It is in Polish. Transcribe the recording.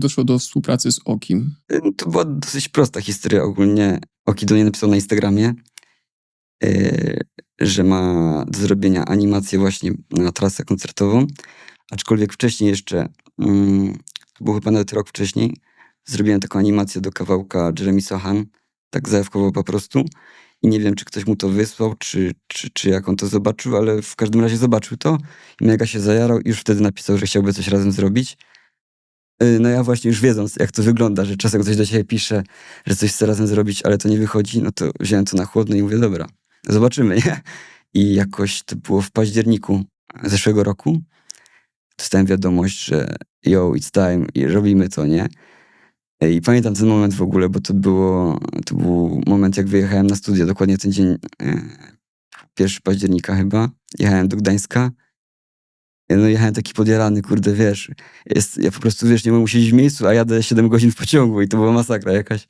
doszło do współpracy z Okim? Y, To była dosyć prosta historia ogólnie. Oki do mnie napisał na Instagramie, y, że ma do zrobienia animację właśnie na trasę koncertową. Aczkolwiek wcześniej jeszcze, mm, to było chyba nawet rok wcześniej, zrobiłem taką animację do kawałka Jeremy Sohan, tak zajawkowo po prostu. I nie wiem, czy ktoś mu to wysłał, czy, czy, czy jak on to zobaczył, ale w każdym razie zobaczył to i mega się zajarał i już wtedy napisał, że chciałby coś razem zrobić. Y, No ja właśnie już wiedząc, jak to wygląda, że czasem ktoś do ciebie pisze, że coś chce razem zrobić, ale to nie wychodzi, no to wziąłem to na chłodno i mówię, dobra, zobaczymy, nie? I jakoś to było w październiku zeszłego roku. Dostałem wiadomość, że yo, it's time i robimy to, nie? I pamiętam ten moment w ogóle, bo to było, to był moment, jak wyjechałem na studia, dokładnie ten dzień, e, 1 października chyba, jechałem do Gdańska. No jechałem taki podjarany, kurde, wiesz, jest, ja po prostu, wiesz, nie mogłem siedzieć w miejscu, a jadę 7 godzin w pociągu i to była masakra jakaś.